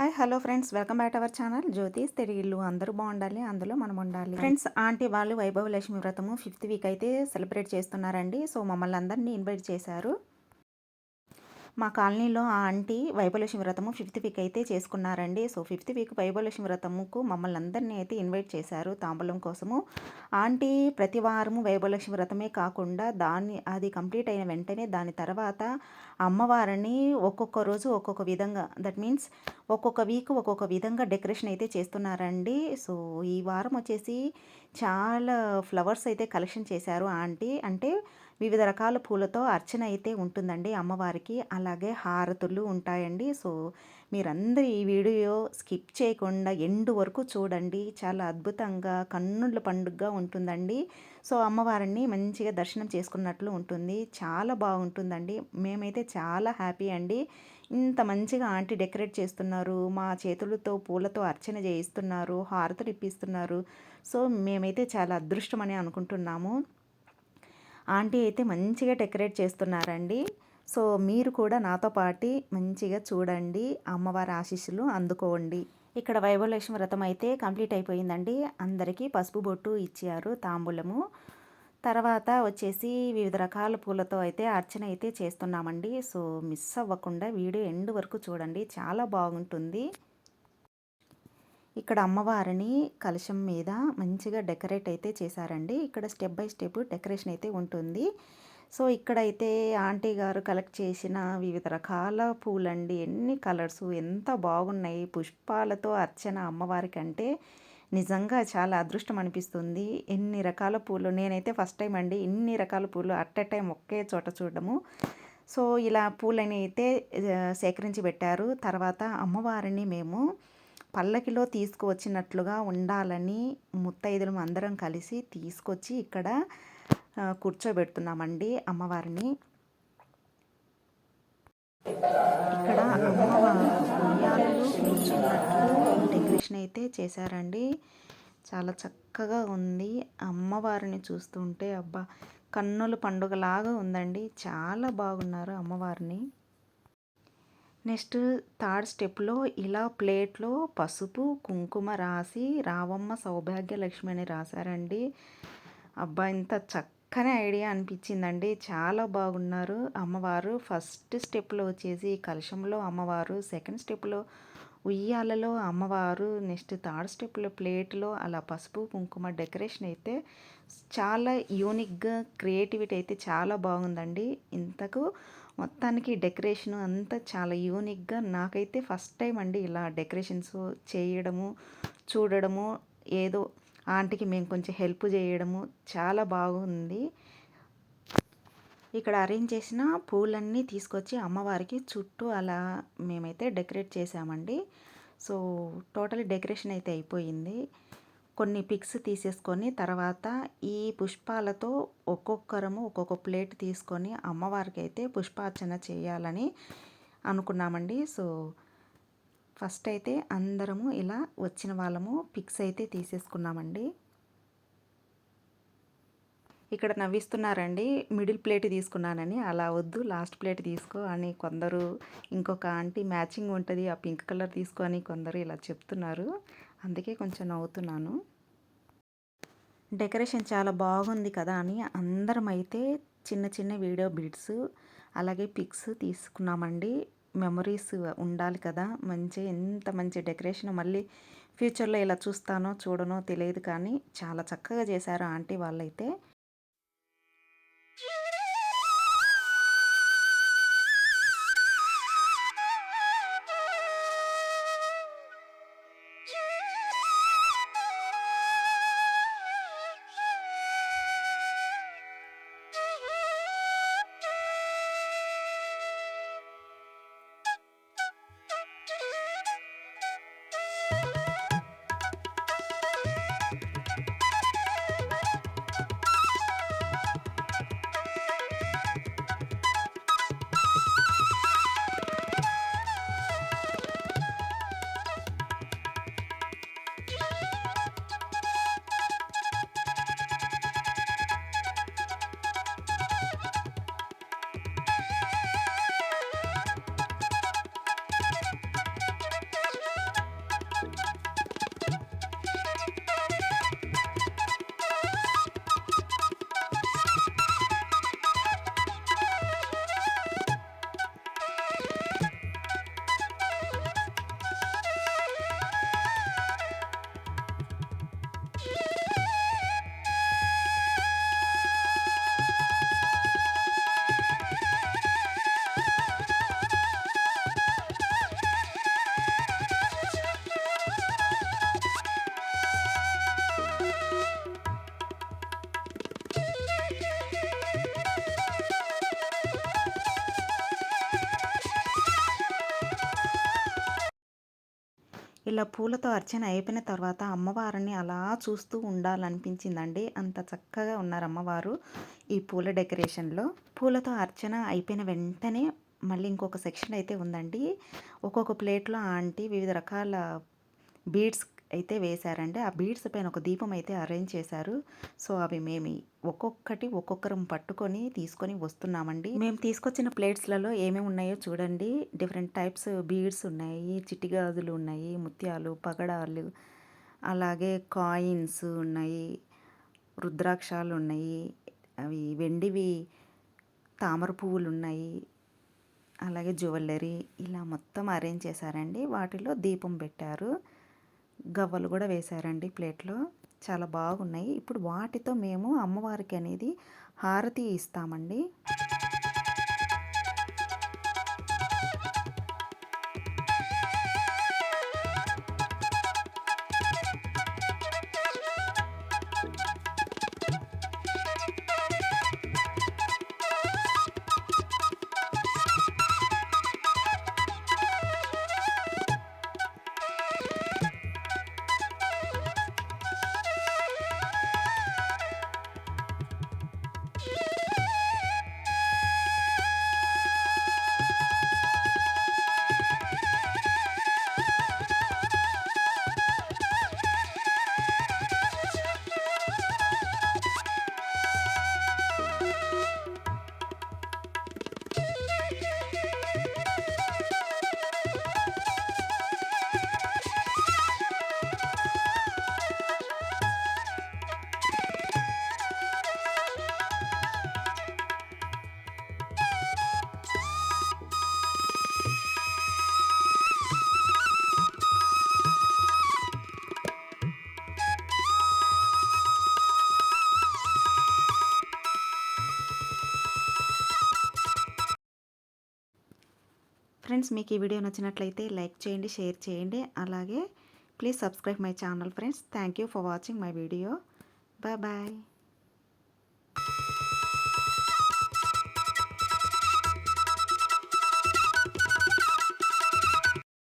Hi hello friends. Welcome back our channel. Jyothish ఇల్లు అందరూ బాగుండాలి అందులో మనం ఉండాలి. ఫ్రెండ్స్ ఆంటీ వాళ్ళు వైభవ లక్ష్మి వ్రతము ఫిఫ్త్ వీక్ అయితే సెలబ్రేట్ చేస్తున్నారండి. సో మమ్మల్ని అందరినీ ఇన్వైట్ చేశారు. మా కాలనీలో ఆ ఆంటీ వైభవలక్ష్మి వ్రతము ఫిఫ్త్ వీక్ అయితే చేసుకున్నారండి. సో ఫిఫ్త్ వీక్ వైభవలక్ష్మి వ్రతముకు మమ్మల్ని అందరినీ అయితే ఇన్వైట్ చేశారు తాంబూలం కోసము. ఆంటీ ప్రతి వారము వైభవలక్ష్మి వ్రతమే కాకుండా దాన్ని అది కంప్లీట్ అయిన వెంటనే దాని తర్వాత అమ్మవారిని ఒక్కొక్క రోజు ఒక్కొక్క విధంగా దట్ మీన్స్ ఒక్కొక్క వీక్ ఒక్కొక్క విధంగా డెకరేషన్ అయితే చేస్తున్నారండి. సో ఈ వారం వచ్చేసి చాలా ఫ్లవర్స్ అయితే కలెక్షన్ చేశారు ఆంటీ. అంటే వివిధ రకాల పూలతో అర్చన అయితే ఉంటుందండి అమ్మవారికి. అలాగే హారతులు ఉంటాయండి. సో మీరందరూ ఈ వీడియో స్కిప్ చేయకుండా ఎండు వరకు చూడండి. చాలా అద్భుతంగా కన్నుల పండుగగా ఉంటుందండి. సో అమ్మవారిని మంచిగా దర్శనం చేసుకున్నట్లు ఉంటుంది. చాలా బాగుంటుందండి. మేమైతే చాలా హ్యాపీ అండి. ఇంత మంచిగా ఆంటీ డెకరేట్ చేస్తున్నారు. మా చేతులతో పూలతో అర్చన చేయిస్తున్నారు. హారతులు ఇప్పిస్తున్నారు. సో మేమైతే చాలా అదృష్టం అని అనుకుంటున్నాము. ఆంటీ అయితే మంచిగా డెకరేట్ చేస్తున్నారండి. సో మీరు కూడా నాతో పాటి మంచిగా చూడండి అమ్మవారి ఆశీస్సులు అందుకోండి. ఇక్కడ వైభవలక్ష్మి వ్రతం అయితే కంప్లీట్ అయిపోయిందండి. అందరికీ పసుపు బొట్టు ఇచ్చారు తాంబూలము. తర్వాత వచ్చేసి వివిధ రకాల పూలతో అయితే అర్చన అయితే చేస్తున్నామండి. సో మిస్ అవ్వకుండా వీడియో ఎండ్ వరకు చూడండి. చాలా బాగుంటుంది. ఇక్కడ అమ్మవారిని కలశం మీద మంచిగా డెకరేట్ అయితే చేశారండి. ఇక్కడ స్టెప్ బై స్టెప్ డెకరేషన్ అయితే ఉంటుంది. సో ఇక్కడైతే ఆంటీ గారు కలెక్ట్ చేసిన వివిధ రకాల పూలండి. ఎన్ని కలర్స్ ఎంత బాగున్నాయి. పుష్పాలతో అర్చన అమ్మవారికి అంటే నిజంగా చాలా అదృష్టం అనిపిస్తుంది. ఎన్ని రకాల పూలు నేనైతే ఫస్ట్ టైం అండి ఇన్ని రకాల పూలు అట్ ఎ టైం ఒకే చోట చూడడము. సో ఇలా పూలని అయితే సేకరించి పెట్టారు. తర్వాత అమ్మవారిని మేము పల్లకిలో తీసుకువచ్చినట్లుగా ఉండాలని ముత్తైదులు అందరం కలిసి తీసుకొచ్చి ఇక్కడ కూర్చోబెడుతున్నామండి అమ్మవారిని. ఇక్కడ అమ్మవారు కూర్చున్నట్లు డెకరేషన్ అయితే చేశారండి. చాలా చక్కగా ఉంది. అమ్మవారిని చూస్తుంటే అబ్బా కన్నుల పండుగలాగా ఉందండి. చాలా బాగున్నారు అమ్మవారిని. నెక్స్ట్ థర్డ్ స్టెప్లో ఇలా ప్లేట్లో పసుపు కుంకుమ రాసి రావమ్మ సౌభాగ్యలక్ష్మి అని రాశారండి. అబ్బా ఇంత చక్కని ఐడియా అనిపించిందండి. చాలా బాగున్నారు అమ్మవారు. ఫస్ట్ స్టెప్లో వచ్చేసి కలశంలో అమ్మవారు సెకండ్ స్టెప్లో ఉయ్యాలలో అమ్మవారు నెక్స్ట్ థర్డ్ స్టెప్లో ప్లేట్లో అలా పసుపు కుంకుమ డెకరేషన్ అయితే చాలా యూనిక్గా క్రియేటివిటీ అయితే చాలా బాగుందండి. ఇంతకు మొత్తానికి డెకరేషన్ అంతా చాలా యూనిక్గా నాకైతే ఫస్ట్ టైం అండి ఇలా డెకరేషన్స్ చేయడము చూడడము ఏదో ఆంటీకి మేము కొంచెం హెల్ప్ చేయడము చాలా బాగుంది. ఇక్కడ అరేంజ్ చేసిన పూలన్నీ తీసుకొచ్చి అమ్మవారికి చుట్టూ అలా మేమైతే డెకరేట్ చేసామండి. సో టోటల్ డెకరేషన్ అయితే అయిపోయింది. కొన్ని పిక్స్ తీసేసుకొని తర్వాత ఈ పుష్పాలతో ఒక్కొక్కరము ఒక్కొక్క ప్లేట్ తీసుకొని అమ్మవారికి అయితే పుష్పార్చన చేయాలని అనుకున్నామండి. సో ఫస్ట్ అయితే అందరము ఇలా వచ్చిన వాళ్ళము పిక్స్ అయితే తీసేసుకున్నామండి. ఇక్కడ నవ్విస్తున్నారండి మిడిల్ ప్లేట్ తీసుకున్నానని. అలా వద్దు లాస్ట్ ప్లేట్ తీసుకో అని కొందరు ఇంకొక ఆంటీ మ్యాచింగ్ ఉంటుంది ఆ పింక్ కలర్ తీసుకో అని కొందరు ఇలా చెప్తున్నారు. అందుకే కొంచెం నవ్వుతున్నాను. డెకరేషన్ చాలా బాగుంది కదా అని అందరం అయితే చిన్న చిన్న వీడియో బిడ్స్ అలాగే పిక్స్ తీసుకున్నామండి. మెమరీస్ ఉండాలి కదా. మంచి ఎంత మంచి డెకరేషన్ మళ్ళీ ఫ్యూచర్లో ఇలా చూస్తానో చూడనో తెలియదు కానీ చాలా చక్కగా చేశారు ఆంటీ వాళ్ళైతే. ఇలా పూలతో అర్చన అయిపోయిన తర్వాత అమ్మవారిని అలా చూస్తూ ఉండాలనిపించిందండి. అంత చక్కగా ఉన్నారు అమ్మవారు ఈ పూల డెకరేషన్లో. పూలతో అర్చన అయిపోయిన వెంటనే మళ్ళీ ఇంకొక సెక్షన్ అయితే ఉందండి. ఒక్కొక్క ప్లేట్లో ఆంటీ వివిధ రకాల బీడ్స్ అయితే వేశారండి. ఆ బీడ్స్ పైన ఒక దీపం అయితే అరేంజ్ చేశారు. సో అవి మేము ఒక్కొక్కటి ఒక్కొక్కరం పట్టుకొని తీసుకొని వస్తున్నామండి. మేము తీసుకొచ్చిన ప్లేట్స్లలో ఏమేమి ఉన్నాయో చూడండి. డిఫరెంట్ టైప్స్ బీడ్స్ ఉన్నాయి చిట్టి గాజులు ఉన్నాయి ముత్యాలు పగడాలు అలాగే కాయిన్స్ ఉన్నాయి రుద్రాక్షాలు ఉన్నాయి అవి వెండివి తామర పువ్వులు ఉన్నాయి అలాగే జ్యువెలరీ ఇలా మొత్తం అరేంజ్ చేశారండి. వాటిలో దీపం పెట్టారు. గవ్వలు కూడా వేశారండి ప్లేట్లో. చాలా బాగున్నాయి. ఇప్పుడు వాటితో మేము అమ్మవారికి అనేది హారతి ఇస్తామండి. ఫ్రెండ్స్ మీకు ఈ వీడియో నచ్చినట్లయితే లైక్ చేయండి షేర్ చేయండి. అలాగే please subscribe my channel friends. Thank you for watching my video. Bye bye.